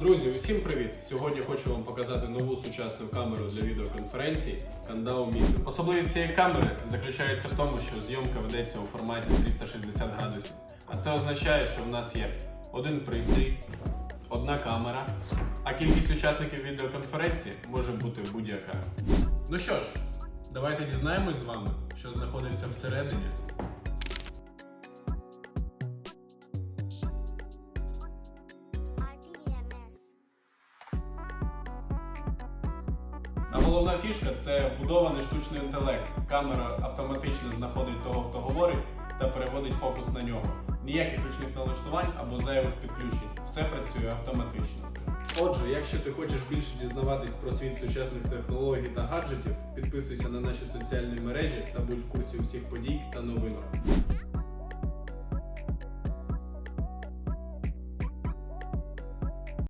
Друзі, усім привіт! Сьогодні хочу вам показати нову сучасну камеру для відеоконференцій Kandao Mini. Особливість цієї камери заключається в тому, що зйомка ведеться у форматі 360 градусів. А це означає, що в нас є один пристрій, одна камера, а кількість учасників відеоконференції може бути будь-яка. Ну що ж, давайте дізнаємось з вами, що знаходиться всередині. А головна фішка це вбудований штучний інтелект. Камера автоматично знаходить того, хто говорить, та переводить фокус на нього. Ніяких ручних налаштувань або зайвих підключень. Все працює автоматично. Отже, якщо ти хочеш більше дізнаватись про світ сучасних технологій та гаджетів, підписуйся на наші соціальні мережі та будь в курсі усіх подій та новинок.